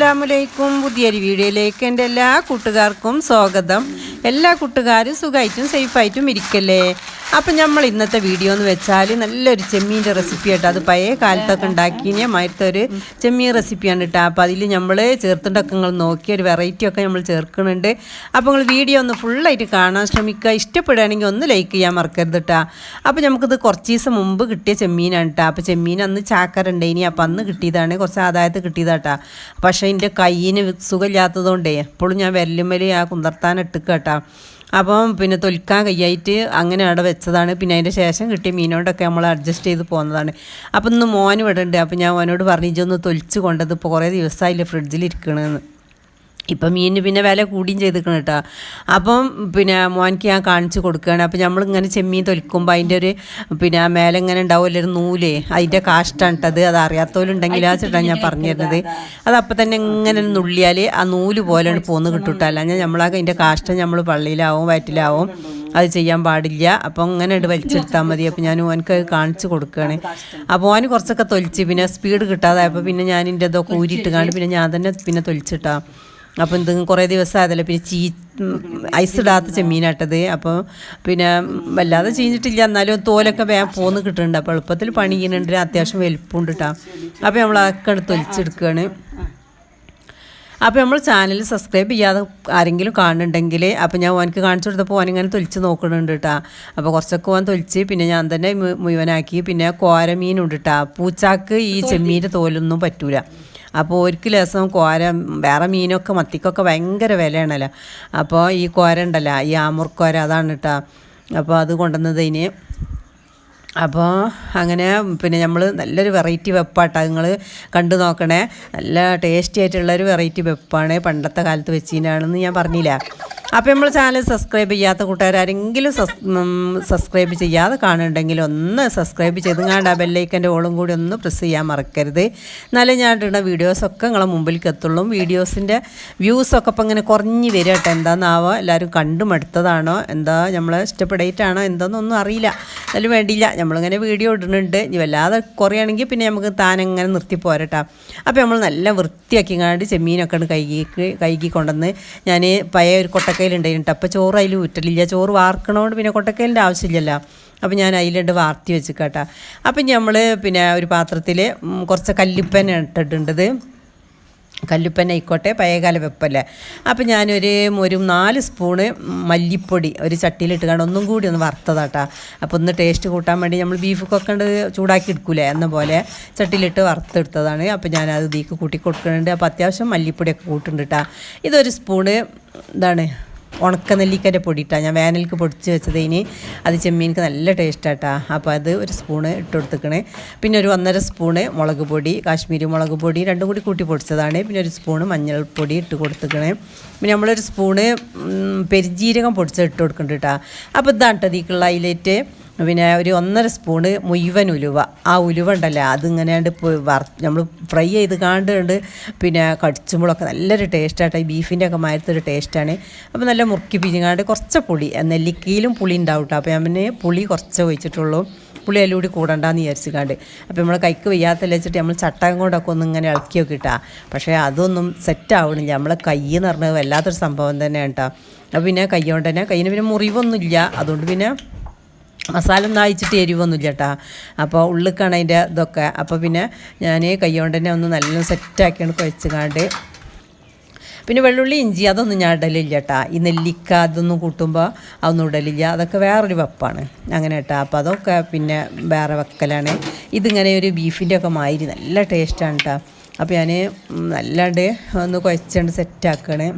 അസ്സലാമലൈക്കും പുതിയൊരു വീഡിയോയിലേക്ക് എന്റെ എല്ലാ കൂട്ടുകാർക്കും സ്വാഗതം. എല്ലാ കൂട്ടുകാരും സുഖമായിട്ടും സേഫായിട്ടും ഇരിക്കല്ലേ? അപ്പം നമ്മൾ ഇന്നത്തെ വീഡിയോ എന്ന് വെച്ചാൽ നല്ലൊരു ചെമ്മീന്റെ റെസിപ്പി ആയിട്ട് അത് പഴയ കാലത്തൊക്കെ ഉണ്ടാക്കിയ മാതിരത്തെ ഒരു ചെമ്മീൻ റെസിപ്പിയാണ് കേട്ടോ അപ്പോൾ അതിൽ നമ്മൾ ചേർത്തിട്ടൊക്കെ നിങ്ങൾ നോക്കി ഒരു വെറൈറ്റി ഒക്കെ നമ്മൾ ചേർക്കുന്നുണ്ട് അപ്പോൾ നിങ്ങൾ വീഡിയോ ഒന്ന് ഫുള്ളായിട്ട് കാണാൻ ശ്രമിക്കുക. ഇഷ്ടപ്പെടുകയാണെങ്കിൽ ഒന്ന് ലൈക്ക് ചെയ്യാൻ മറക്കരുത് കേട്ടോ അപ്പോൾ നമുക്കിത് കുറച്ച് ദിവസം മുമ്പ് കിട്ടിയ ചെമ്മീനാണ് കേട്ടോ അപ്പോൾ ചെമ്മീൻ അന്ന് ചാക്കരുണ്ടേനി അപ്പോൾ അന്ന് കിട്ടിയതാണ്. കുറച്ച് ആദായത്ത് കിട്ടിയതാട്ടാ പക്ഷേ എന്റെ കയ്യിന് സുഖമില്ലാത്തതുകൊണ്ടേ എപ്പോഴും ഞാൻ വെല്ലുമലി ആ കുന്തർത്താൻ ഇട്ടുക കേട്ടോ അപ്പം പിന്നെ തൊലിക്കാൻ കയ്യായിട്ട് അങ്ങനെ അവിടെ വെച്ചതാണ്. പിന്നെ അതിന്റെ ശേഷം കിട്ടിയ മീനോടൊക്കെ നമ്മൾ അഡ്ജസ്റ്റ് ചെയ്ത് പോകുന്നതാണ് അപ്പം ഇന്ന് മോൻ ഇവിടെ ഉണ്ട്. അപ്പം ഞാൻ മോനോട് പറഞ്ഞു ഇജൊന്ന് തൊലിച്ച് കൊണ്ടത് ഇപ്പോൾ കുറേ ദിവസമായില്ലേ ഫ്രിഡ്ജിൽ ഇരിക്കണമെന്ന് ഇപ്പം മീനിന് പിന്നെ വില കൂടിയും ചെയ്തിരിക്കണം കേട്ടോ. അപ്പം പിന്നെ മോനിക്ക് ഞാൻ കാണിച്ച് കൊടുക്കുകയാണ്. അപ്പം നമ്മളിങ്ങനെ ചെമ്മീൻ തൊലിക്കുമ്പോൾ അതിന്റെ ഒരു പിന്നെ മേലെ ഇങ്ങനെ ഉണ്ടാവില്ല ഒരു നൂലേ. അതിന്റെ കാഷ്ടാണ് കേട്ടത് അത്. അറിയാത്തവരുണ്ടെങ്കിൽ ആ ചേട്ടാ ഞാൻ പറഞ്ഞിരുന്നത്. അത് അപ്പം തന്നെ ഇങ്ങനെ നുള്ളിയാൽ ആ നൂൽ പോലെയാണ് പോന്ന് കിട്ടും ഞാൻ നമ്മളാ അതിന്റെ കാഷ്ടം നമ്മൾ പള്ളിയിലാവും വയറ്റിലാവും. അത് ചെയ്യാൻ പാടില്ല. അപ്പോൾ അങ്ങനെ ഇട്ട് വലിച്ചെടുത്താൽ മതി. അപ്പോൾ ഞാൻ ഓനക്ക് കാണിച്ചു കൊടുക്കുകയാണ്. അപ്പോൾ ഓന് കുറച്ചൊക്കെ തൊലിച്ച് പിന്നെ സ്പീഡ് കിട്ടാതായപ്പോൾ പിന്നെ ഞാൻ എന്റെ ഇതൊക്കെ ഊരിയിട്ട് കാണും പിന്നെ ഞാൻ തന്നെ പിന്നെ തൊലിച്ചിട്ടാ. അപ്പോൾ എന്തെങ്കിലും കുറേ ദിവസം ആയതല്ലേ പിന്നെ ചീ ഐസ് ഇടാത്ത ചെമ്മീനാട്ടത്. അപ്പോൾ പിന്നെ വല്ലാതെ ചീഞ്ഞിട്ടില്ല. എന്നാലും തോലൊക്കെ വേഗം പോന്ന് കിട്ടുന്നുണ്ട് അപ്പോൾ എളുപ്പത്തിൽ പണി ചെയ്യുന്നുണ്ട് അത്യാവശ്യം വലിപ്പമുണ്ട് കേട്ടോ അപ്പോൾ നമ്മൾ അതൊക്കെ എടുത്ത് ഒലിച്ചെടുക്കുകയാണ് അപ്പോൾ നമ്മൾ ചാനൽ സബ്സ്ക്രൈബ് ചെയ്യാതെ ആരെങ്കിലും കാണുന്നുണ്ടെങ്കിൽ അപ്പോൾ ഞാൻ ഓനക്ക് കാണിച്ചു കൊടുത്തപ്പോൾ ഓനിങ്ങനെ തൊലിച്ച് നോക്കുന്നുണ്ട് കേട്ടോ അപ്പോൾ കുറച്ചൊക്കെ ഓൻ തൊലിച്ച് പിന്നെ ഞാൻ തന്നെ മുഴുവനാക്കി. പിന്നെ കോരമീനുണ്ട് കേട്ടോ പൂച്ചാക്ക് ഈ ചെമ്മീന്റെ തോലൊന്നും പറ്റൂല. അപ്പോൾ ഒരു ദിവസം കോര വേറെ മീനൊക്കെ മത്തിക്കൊക്കെ ഭയങ്കര വിലയാണല്ലോ. അപ്പോൾ ഈ കോര ഉണ്ടല്ലോ ഈ ആമുർക്കോര അതാണ് കേട്ടോ അപ്പോൾ അത് കൊണ്ടുവന്നതിന് അപ്പോൾ അങ്ങനെ പിന്നെ നമ്മൾ നല്ലൊരു വെറൈറ്റി വെപ്പാട്ടോ. നിങ്ങൾ കണ്ടു നോക്കണേ. നല്ല ടേസ്റ്റി ആയിട്ടുള്ളൊരു വെറൈറ്റി വെപ്പാണ് പണ്ടത്തെ കാലത്ത് വെച്ചിട്ടാണെന്ന് ഞാൻ പറഞ്ഞില്ല. അപ്പോൾ നമ്മൾ ചാനൽ സബ്സ്ക്രൈബ് ചെയ്യാത്ത കൂട്ടുകാർ ആരെങ്കിലും സബ്സ്ക്രൈബ് ചെയ്യാതെ കാണുന്നുണ്ടെങ്കിൽ ഒന്ന് സബ്സ്ക്രൈബ് ചെയ്ത് കാണാൻ ആ ബെല്ലൈക്കന്റെ ഓളും കൂടി ഒന്ന് പ്രസ് ചെയ്യാൻ മറക്കരുത്. എന്നാലേ ഞാൻ ഇടുന്ന വീഡിയോസൊക്കെ നിങ്ങളെ മുമ്പിലേക്ക് എത്തുള്ളൂ. വീഡിയോസിന്റെ വ്യൂസൊക്കെ ഇപ്പം ഇങ്ങനെ കുറഞ്ഞ് വരും കേട്ടോ എന്താണെന്നാവോ എല്ലാവരും കണ്ടു മടുത്തതാണോ എന്താ നമ്മളെ ഇഷ്ടപ്പെടായിട്ടാണോ എന്താണെന്നൊന്നും അറിയില്ല. എന്നാലും വേണ്ടിയില്ല. നമ്മളിങ്ങനെ വീഡിയോ ഇടുന്നുണ്ട്. ഇനി വല്ലാതെ കുറയാണെങ്കിൽ പിന്നെ നമുക്ക് താനങ്ങനെ നിർത്തി പോരട്ടാ. അപ്പോൾ നമ്മൾ നല്ല വൃത്തിയാക്കി കണ്ട് ചെമ്മീനൊക്കെ കൈകി കൈകി കൊണ്ടുവന്ന് ഞാൻ പയ ഒരു കൊട്ടക്കയിലുണ്ടായിരുന്നു അപ്പോൾ ചോറ് അതിൽ ഊറ്റലില്ല. ചോറ് വാർക്കണോണ്ട് പിന്നെ കൊട്ടക്കയിലിന്റെ ആവശ്യമില്ലല്ലോ. അപ്പോൾ ഞാൻ അതിലുണ്ട് വാർത്തി വെച്ച് കേട്ടോ അപ്പം നമ്മൾ പിന്നെ ഒരു പാത്രത്തിൽ കുറച്ച് കല്ലിപ്പന ഇട്ടിട്ടുണ്ടത് കല്ലുപ്പന ആയിക്കോട്ടെ പഴയകാല വെപ്പല്ലേ അപ്പം ഞാനൊരു ഒരു നാല് സ്പൂണ് മല്ലിപ്പൊടി ഒരു ചട്ടിയിലിട്ട് കാണാൻ ഒന്നും കൂടി ഒന്ന് വറുത്തതാട്ടാ. അപ്പോൾ ഒന്ന് ടേസ്റ്റ് കൂട്ടാൻ വേണ്ടി നമ്മൾ ബീഫ് കൊക്കണ്ട് ചൂടാക്കി എടുക്കൂലേ എന്ന പോലെ ചട്ടിയിലിട്ട് വറുത്തെടുത്തതാണ്. അപ്പോൾ ഞാനത് ഇതിക്ക് കൂട്ടി കൊടുക്കുന്നുണ്ട്. അപ്പോൾ അത്യാവശ്യം മല്ലിപ്പൊടിയൊക്കെ കൂട്ടുന്നുണ്ട് കേട്ടോ ഇതൊരു സ്പൂണ് ഇതാണ് ഉണക്ക നെല്ലിക്കന്റെ പൊടി ഇട്ടാ ഞാൻ വേനൽക്ക് പൊടിച്ച് വെച്ചതിന് അത് ചെമ്മീൻക്ക് നല്ല ടേസ്റ്റാട്ടാ. അപ്പോൾ അത് ഒരു സ്പൂണ് ഇട്ട് കൊടുത്തേക്കണേ. പിന്നെ ഒരു ഒന്നര സ്പൂണ് മുളക് പൊടി കാശ്മീരി മുളക് പൊടി രണ്ടും കൂടി കൂട്ടി പൊടിച്ചതാണ്. പിന്നെ ഒരു സ്പൂണ് മഞ്ഞൾപ്പൊടി ഇട്ട് കൊടുത്തേക്കണേ. പിന്നെ നമ്മളൊരു സ്പൂണ് പെരുംജീരകം പൊടിച്ച് ഇട്ട് കേട്ടോ അപ്പോൾ ഇതാണ് കേട്ടോ ഇതിക്കുള്ള ഹൈലൈറ്റ്. പിന്നെ ഒരു ഒന്നര സ്പൂണ് മുഴുവൻ ഉലുവ. ആ ഉലുവ ഉണ്ടല്ലോ അതിങ്ങനെയാണ്ട് വർ നമ്മൾ ഫ്രൈ ചെയ്ത് കാണ്ടുണ്ട് പിന്നെ കടിച്ചുമ്പോഴൊക്കെ നല്ലൊരു ടേസ്റ്റായിട്ട് ഈ ബീഫിന്റെ ഒക്കെ മാരത്തൊരു ടേസ്റ്റാണ്. അപ്പോൾ നല്ല മുറുക്കി പിരിഞ്ഞാണ്ട് കുറച്ച് പുളി നെല്ലിക്കയിലും പുളി ഉണ്ടാവും കേട്ടോ അപ്പോൾ ഞാൻ പിന്നെ പുളി കുറച്ച് ഒഴിച്ചിട്ടുള്ളൂ. പുളി അതിൽ കൂടി കൂടണ്ടെന്ന് വിചാരിച്ചിക്കാണ്ട് അപ്പോൾ നമ്മൾ കൈക്ക് വയ്യാത്തല്ല വെച്ചിട്ട് നമ്മൾ ചട്ടകം കൊണ്ടൊക്കെ ഒന്ന് ഇങ്ങനെ ഇളക്കി നോക്കിട്ടാ പക്ഷേ അതൊന്നും സെറ്റ് ആവണില്ല നമ്മളെ കൈ എന്ന് പറഞ്ഞത് വല്ലാത്തൊരു സംഭവം തന്നെയാണ് കേട്ടോ അപ്പോൾ പിന്നെ കൈ കൊണ്ട് തന്നെ കയ്യിന് പിന്നെ മുറിവൊന്നുമില്ല അതുകൊണ്ട് പിന്നെ മസാല ഒന്നും അയച്ചിട്ട് എരിവൊന്നുമില്ല കേട്ടോ അപ്പോൾ ഉള്ളിക്കാണ് അതിന്റെ ഇതൊക്കെ. അപ്പോൾ പിന്നെ ഞാൻ കൈകൊണ്ട് തന്നെ ഒന്ന് നല്ല സെറ്റാക്കിയാണ് കുഴച്ച് കാണ്ട് പിന്നെ വെള്ളുള്ളി ഇഞ്ചി അതൊന്നും ഞാൻ ഇടലില്ല കേട്ടാ ഈ നെല്ലിക്ക അതൊന്നും കൂട്ടുമ്പോൾ അതൊന്നും ഇടലില്ല. അതൊക്കെ വേറൊരു വെപ്പാണ്. അങ്ങനെ കേട്ടാ അപ്പോൾ അതൊക്കെ പിന്നെ വേറെ വെക്കലാണ്. ഇതിങ്ങനെ ഒരു ബീഫിന്റെ ഒക്കെ മാതിരി നല്ല ടേസ്റ്റാണ് കേട്ടോ അപ്പോൾ ഞാൻ നല്ലാണ്ട് ഒന്ന് കുഴച്ചുകൊണ്ട് സെറ്റാക്കണേ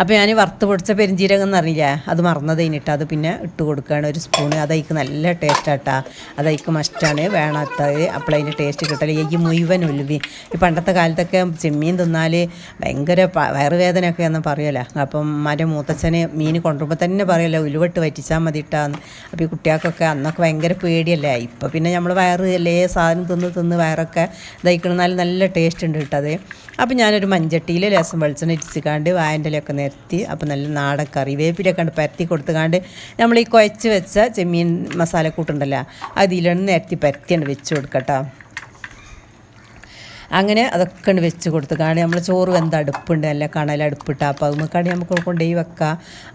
അപ്പോൾ ഞാൻ വറുത്ത് പൊടിച്ച പെരിഞ്ചീരകം എന്നറിയില്ല അത് മറന്നത് കഴിഞ്ഞിട്ട് അത് പിന്നെ ഇട്ട് കൊടുക്കുകയാണ്. ഒരു സ്പൂൺ അതൈക്ക് നല്ല ടേസ്റ്റാട്ടാ അതൈക്ക് മസ്റ്റാണ് വേണത്തത് അപ്പോൾ അതിന്റെ ടേസ്റ്റ് കിട്ടൽ. ഈ മുഴുവൻ ഉലുവി. ഈ പണ്ടത്തെ കാലത്തൊക്കെ ചെമ്മീൻ തിന്നാൽ ഭയങ്കര വയറുവേദനയൊക്കെ എന്ന് പറയുമല്ലോ അപ്പം മരം മൂത്തച്ഛന് മീൻ കൊണ്ടുപോകുമ്പോൾ തന്നെ പറയുമല്ലോ ഉലുവട്ട് വറ്റിച്ചാൽ മതി ഇട്ടാന്ന് അപ്പോൾ ഈ കുട്ടികൾക്കൊക്കെ അന്നൊക്കെ ഭയങ്കര പേടിയല്ലേ? ഇപ്പോൾ പിന്നെ നമ്മൾ വയറ് അല്ലേ സാധനം തിന്ന് തിന്ന് വയറൊക്കെ ഇതായിക്കണമെന്നാലും നല്ല ടേസ്റ്റ് ഉണ്ട് കിട്ടത്. അപ്പോൾ ഞാനൊരു മഞ്ചട്ടിയിൽ ലേസം വെളിച്ചെണ്ണ ഇരിച്ചിക്കാണ്ട് വായന്റെ ഇലയൊക്കെ നിരത്തി അപ്പോൾ നല്ല നാടൻ കറി. കറിവേപ്പിലൊക്കെ കണ്ട് പരത്തി കൊടുത്തുകാണ്ട് നമ്മൾ ഈ കുഴച്ച് വെച്ച ചെമ്മീൻ മസാല കൂട്ടുണ്ടല്ലോ അതിലാണ് നിരത്തി പരത്തിയാണ് വെച്ച് കൊടുക്കട്ടോ. അങ്ങനെ അതൊക്കെ ഉണ്ട് വെച്ച് കൊടുത്ത്. കാരണം നമ്മൾ ചോറ് വെന്ത അടുപ്പുണ്ട്. നല്ല കണലടുപ്പിട്ട അപ്പോൾ അത് നമുക്കാണെങ്കിൽ നമുക്ക് കൊണ്ടുപോയി വെക്കാം.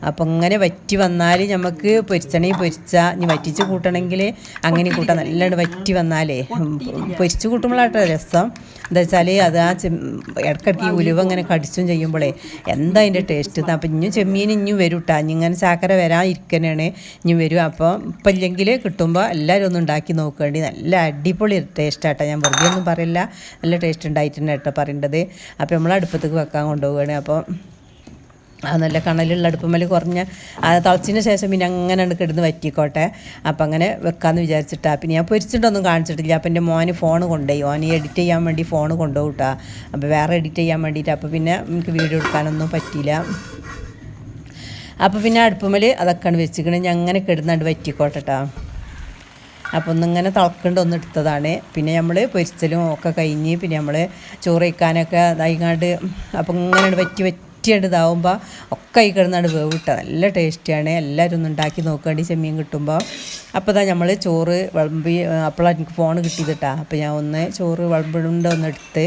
അപ്പോൾ അങ്ങനെ വറ്റി വന്നാൽ നമുക്ക് പൊരിച്ചണെങ്കിൽ പൊരിച്ച. ഇനി വറ്റിച്ച് കൂട്ടണമെങ്കിൽ അങ്ങനെ കൂട്ടാം. നല്ലോണം വറ്റി വന്നാലേ. പൊരിച്ച് കൂട്ടുമ്പോഴാട്ടോ രസം. എന്താ വെച്ചാൽ അത് ആ ഇടയ്ക്കിടയ്ക്ക് ഈ ഉലുവ ഇങ്ങനെ കടിച്ചും ചെയ്യുമ്പോഴേ എന്താ അതിന്റെ ടേസ്റ്റ് അപ്പം ഇഞ്ഞും ചെമ്മീൻ ഇഞ്ഞും വരും കേട്ടോ ഇങ്ങനെ ചാക്കര വരാൻ ഇരിക്കണേണ് വരും. അപ്പോൾ ഇപ്പം ഇല്ലെങ്കിൽ കിട്ടുമ്പോൾ എല്ലാവരും ഒന്ന് ഉണ്ടാക്കി നോക്കേണ്ടി. നല്ല അടിപൊളി ടേസ്റ്റ് ആട്ടോ ഞാൻ വെറുതെ ഒന്നും പറയില്ല. നല്ല ടേസ്റ്റ് ഉണ്ടായിട്ടുണ്ട് കേട്ടോ പറയേണ്ടത്. അപ്പോൾ നമ്മൾ അടുപ്പത്തേക്ക് വെക്കാൻ കൊണ്ടുപോവുകയാണ്. അപ്പോൾ ആ നല്ല കണലുള്ള അടുപ്പമല്ലി കുറഞ്ഞ ആ തിളച്ചതിന് ശേഷം പിന്നെ അങ്ങനെ കിടന്ന് വറ്റിക്കോട്ടെ. അപ്പം അങ്ങനെ വെക്കാമെന്ന് വിചാരിച്ചിട്ടാ. പിന്നെ ഞാൻ പൊരിച്ചിട്ടൊന്നും കാണിച്ചിട്ടില്ല. അപ്പം എന്റെ മോന് ഫോൺ കൊണ്ടുപോയി. ഓന് എഡിറ്റ് ചെയ്യാൻ വേണ്ടി ഫോൺ കേട്ടോ അപ്പോൾ വേറെ എഡിറ്റ് ചെയ്യാൻ വേണ്ടിയിട്ട്. അപ്പോൾ പിന്നെ എനിക്ക് വീഡിയോ എടുക്കാനൊന്നും പറ്റിയില്ല. അപ്പോൾ പിന്നെ അടുപ്പമല്ലി അതൊക്കെയാണ് വെച്ചിരിക്കുന്നത് ഞാൻ അങ്ങനെ കിടന്നാണ്ട് വറ്റിക്കോട്ടെട്ടാ. അപ്പോൾ ഒന്നിങ്ങനെ തിളക്കേണ്ട ഒന്ന് എടുത്തതാണ്. പിന്നെ നമ്മൾ പൊരിച്ചലും ഒക്കെ കഴിഞ്ഞ് പിന്നെ നമ്മൾ ചോറ് വയ്ക്കാനൊക്കെ ഇതായിങ്ങാണ്ട് അപ്പം ഇങ്ങനെ വറ്റി വറ്റിയാണ്ട് ഇതാവുമ്പോൾ ഒക്കെ ഈ വേവ് ഇട്ടത് നല്ല ടേസ്റ്റിയാണ് എല്ലാവരും ഒന്ന് ഉണ്ടാക്കി നോക്കേണ്ടി ചെമ്മീൻ കിട്ടുമ്പോൾ അപ്പോൾ ഇതാ നമ്മൾ ചോറ് വിളമ്പി അപ്പോഴാണ് എനിക്ക് ഫോൺ കിട്ടിയതിട്ടാ അപ്പോൾ ഞാൻ ഒന്ന് ചോറ് വിളമ്പിടുണ്ട് ഒന്ന് എടുത്ത്.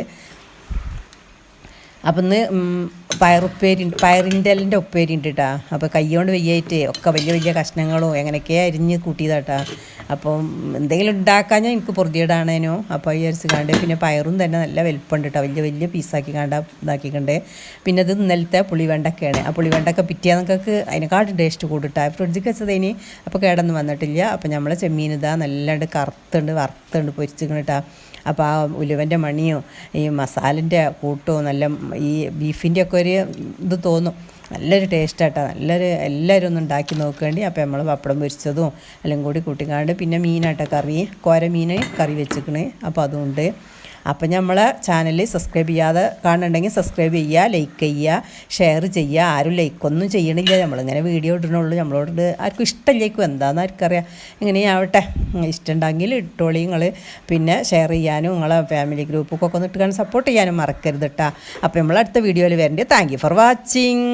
അപ്പം ഇന്ന് പയറുപ്പേരി പയറിന്റെ എല്ലാം ഉപ്പേരി ഉണ്ട് കേട്ടാ അപ്പോൾ കൈകൊണ്ട് വയ്യായിട്ട് ഒക്കെ വലിയ വലിയ കഷ്ണങ്ങളും എങ്ങനെയൊക്കെ അരിഞ്ഞ് കൂട്ടിയതാട്ടാ അപ്പം എന്തെങ്കിലും ഉണ്ടാക്കാൻ ഞാൻ എനിക്ക് പൊറുതിയിടാണേനോ അപ്പോൾ വിചാരിച്ച് കണ്ട് പിന്നെ പയറും തന്നെ നല്ല വലിപ്പമുണ്ട് കേട്ടോ വലിയ വലിയ പീസാക്കി കണ്ട ഇതാക്കിക്കണ്ടേ. പിന്നെ അത് ഇന്നലത്തെ പുളിവെണ്ടക്കയാണ് ആ പുളിവെണ്ടക്ക പിറ്റിയാന്നൊക്കെ അതിനെക്കാട്ടും ടേസ്റ്റ് കൂടിട്ടാ. ഫ്രിഡ്ജിൽ വെച്ചതേനി. അപ്പോൾ കേടൊന്നും വന്നിട്ടില്ല. അപ്പോൾ നമ്മളെ ചെമ്മീൻ ഇതാ നല്ലാണ്ട് കറുത്തുണ്ട് വറുത്തുണ്ട് പൊരിച്ചിക്കണിട്ടാ അപ്പോൾ ആ ഉലുവന്റെ മണിയോ ഈ മസാലന്റെ കൂട്ടോ നല്ല ഈ ബീഫിന്റെ ഒക്കെ ഒരു ഇത് തോന്നും. നല്ലൊരു ടേസ്റ്റാട്ടോ നല്ലൊരു എല്ലാവരും ഒന്ന് ഉണ്ടാക്കി നോക്കേണ്ടി. അപ്പോൾ നമ്മൾ പപ്പടം പൊരിച്ചതും എല്ലാം കൂടി കൂട്ടിക്കാണ്ട് പിന്നെ മീനാട്ടോ കറി. കോര മീൻ കറി വെച്ചിക്കണ്. അപ്പോൾ അതുകൊണ്ട് അപ്പം നമ്മളെ ചാനൽ സബ്സ്ക്രൈബ് ചെയ്യാതെ കാണുന്നുണ്ടെങ്കിൽ സബ്സ്ക്രൈബ് ചെയ്യുക ലൈക്ക് ചെയ്യുക ഷെയർ ചെയ്യുക ആരും ലൈക്കൊന്നും ചെയ്യണില്ല. നമ്മളിങ്ങനെ വീഡിയോ ഇടണുള്ളൂ. നമ്മളോട് ആർക്കും ഇഷ്ടമില്ലേക്കും എന്താണെന്ന് ആർക്കറിയാം. ഇങ്ങനെയാവട്ടെ. ഇഷ്ടമുണ്ടെങ്കിൽ ഇട്ടോളി നിങ്ങൾ പിന്നെ ഷെയർ ചെയ്യാനും നിങ്ങളെ ഫാമിലി ഗ്രൂപ്പൊക്കെ ഒന്ന് ഇട്ടുകാണ്ട് സപ്പോർട്ട് ചെയ്യാനും മറക്കരുത് കേട്ടോ അപ്പോൾ നമ്മൾ അടുത്ത വീഡിയോയിൽ വരേണ്ടത് താങ്ക് ഫോർ വാച്ചിങ്